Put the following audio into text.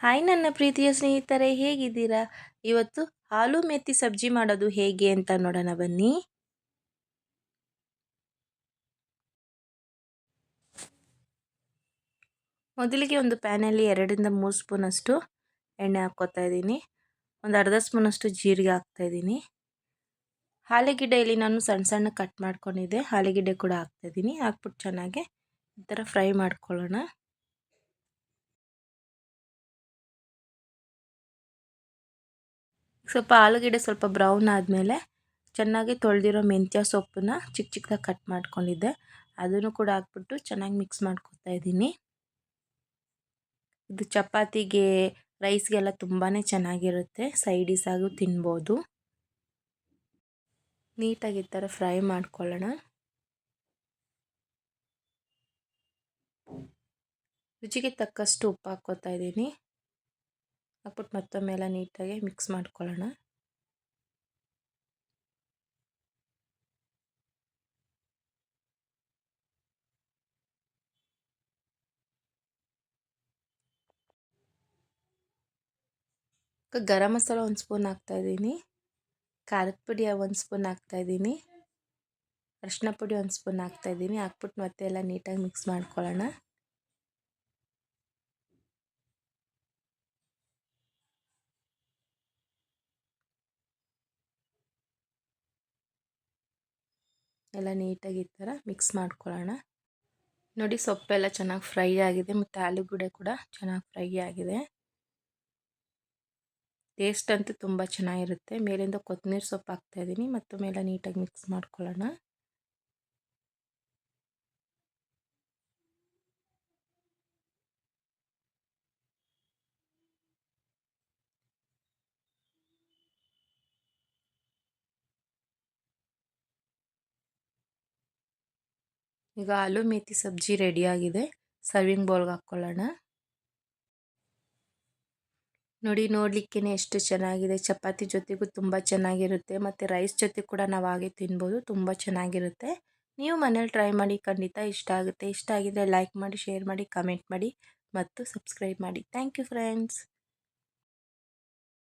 Hi ನನ್ನ ಪ್ರೀತಿಯ ಸ್ನೇಹಿತರೆ, ಹೇಗಿದ್ದೀರಾ? ಇವತ್ತು ಹಾಲು ಮೆತ್ತಿ ಸಬ್ಜಿ ಮಾಡೋದು ಹೇಗೆ ಅಂತ ನೋಡೋಣ ಬನ್ನಿ. ಮೊದಲಿಗೆ ಒಂದು ಪ್ಯಾನಲ್ಲಿ ಎರಡರಿಂದ ಮೂರು ಸ್ಪೂನಷ್ಟು ಎಣ್ಣೆ ಹಾಕ್ಕೋತಾ ಇದ್ದೀನಿ. ಒಂದು ಅರ್ಧ ಸ್ಪೂನಷ್ಟು ಜೀರಿಗೆ ಹಾಕ್ತಾಯಿದ್ದೀನಿ ಹಾಲೆಗಿಡ್ಡೆ ಇಲ್ಲಿ ನಾನು ಸಣ್ಣ ಸಣ್ಣ ಕಟ್ ಮಾಡ್ಕೊಂಡಿದ್ದೆ. ಹಾಲೆಗಿಡ್ಡೆ ಕೂಡ ಹಾಕ್ತಾಯಿದ್ದೀನಿ ಹಾಕ್ಬಿಟ್ಟು ಚೆನ್ನಾಗಿ ಈ ಥರ ಫ್ರೈ ಮಾಡ್ಕೊಳ್ಳೋಣ. ಸ್ವಲ್ಪ ಆಲೂಗೆಡ್ಡೆ ಸ್ವಲ್ಪ ಬ್ರೌನ್ ಆದಮೇಲೆ ಚೆನ್ನಾಗಿ ತೊಳೆದಿರೋ ಮೆಂತ್ಯ ಸೊಪ್ಪನ್ನ ಚಿಕ್ಕ ಚಿಕ್ಕದಾಗಿ ಕಟ್ ಮಾಡ್ಕೊಂಡಿದ್ದೆ. ಅದನ್ನು ಕೂಡ ಹಾಕ್ಬಿಟ್ಟು ಚೆನ್ನಾಗಿ ಮಿಕ್ಸ್ ಮಾಡ್ಕೊತಾ ಇದ್ದೀನಿ. ಇದು ಚಪಾತಿಗೆ ರೈಸ್ಗೆಲ್ಲ ತುಂಬಾ ಚೆನ್ನಾಗಿರುತ್ತೆ. ಸೈಡಿಸ್ ಆಗು ತಿನ್ಬೋದು. ನೀಟಾಗಿ ಈ ಥರ ಫ್ರೈ ಮಾಡ್ಕೊಳ್ಳೋಣ. ರುಚಿಗೆ ತಕ್ಕಷ್ಟು ಉಪ್ಪು ಹಾಕ್ಕೋತಾ ಇದ್ದೀನಿ. ಹಾಕ್ಬಿಟ್ಟು ಮತ್ತೊಮ್ಮೆ ಎಲ್ಲ ನೀಟಾಗಿ ಮಿಕ್ಸ್ ಮಾಡ್ಕೊಳ್ಳೋಣ. ಗರಂ ಮಸಾಲ ಒಂದು ಸ್ಪೂನ್ ಹಾಕ್ತಾಯಿದ್ದೀನಿ ಖಾರದ ಪುಡಿ ಒಂದು ಸ್ಪೂನ್ ಹಾಕ್ತಾಯಿದ್ದೀನಿ ಅರಿಶಿನ ಪುಡಿ ಒಂದು ಸ್ಪೂನ್ ಹಾಕ್ತಾಯಿದ್ದೀನಿ ಹಾಕ್ಬಿಟ್ಟು ಮತ್ತೆ ಎಲ್ಲ ನೀಟಾಗಿ ಮಿಕ್ಸ್ ಮಾಡ್ಕೊಳ್ಳೋಣ. ಎಲ್ಲ ನೀಟಾಗಿ ಈ ಥರ ಮಿಕ್ಸ್ ಮಾಡ್ಕೊಳ್ಳೋಣ. ನೋಡಿ ಸೊಪ್ಪೆಲ್ಲ ಚೆನ್ನಾಗಿ ಫ್ರೈ ಆಗಿದೆ, ಮತ್ತು ಆಲೂಗಡ್ಡೆ ಕೂಡ ಚೆನ್ನಾಗಿ ಫ್ರೈ ಆಗಿದೆ. ಟೇಸ್ಟ್ ಅಂತೂ ತುಂಬ ಚೆನ್ನಾಗಿರುತ್ತೆ. ಮೇಲಿಂದ ಕೊತ್ತಂಬರಿ ಸೊಪ್ಪು ಹಾಕ್ತಾಯಿದ್ದೀನಿ ಮತ್ತು ಮೇಲೆ ನೀಟಾಗಿ ಮಿಕ್ಸ್ ಮಾಡ್ಕೊಳ್ಳೋಣ. ಈಗ ಆಲೂ ಮೇಥಿ ಸಬ್ಜಿ ರೆಡಿಯಾಗಿದೆ ಸರ್ವಿಂಗ್ ಬೌಲ್ಗೆ ಹಾಕ್ಕೊಳ್ಳೋಣ. ನೋಡಿ ನೋಡಲಿಕ್ಕೇ ಎಷ್ಟು ಚೆನ್ನಾಗಿದೆ. ಚಪಾತಿ ಜೊತೆಗೂ ತುಂಬ ಚೆನ್ನಾಗಿರುತ್ತೆ. ಮತ್ತು ರೈಸ್ ಜೊತೆ ಕೂಡ ನಾವು ಹಾಗೆ ತಿನ್ಬೋದು. ತುಂಬ ಚೆನ್ನಾಗಿರುತ್ತೆ. ನೀವು ಮನೇಲಿ ಟ್ರೈ ಮಾಡಿ ಖಂಡಿತ ಇಷ್ಟ ಆಗುತ್ತೆ. ಇಷ್ಟ ಆಗಿದ್ದರೆ ಲೈಕ್ ಮಾಡಿ ಶೇರ್ ಮಾಡಿ ಕಮೆಂಟ್ ಮಾಡಿ. ಮತ್ತು ಸಬ್ಸ್ಕ್ರೈಬ್ ಮಾಡಿ. Thank you friends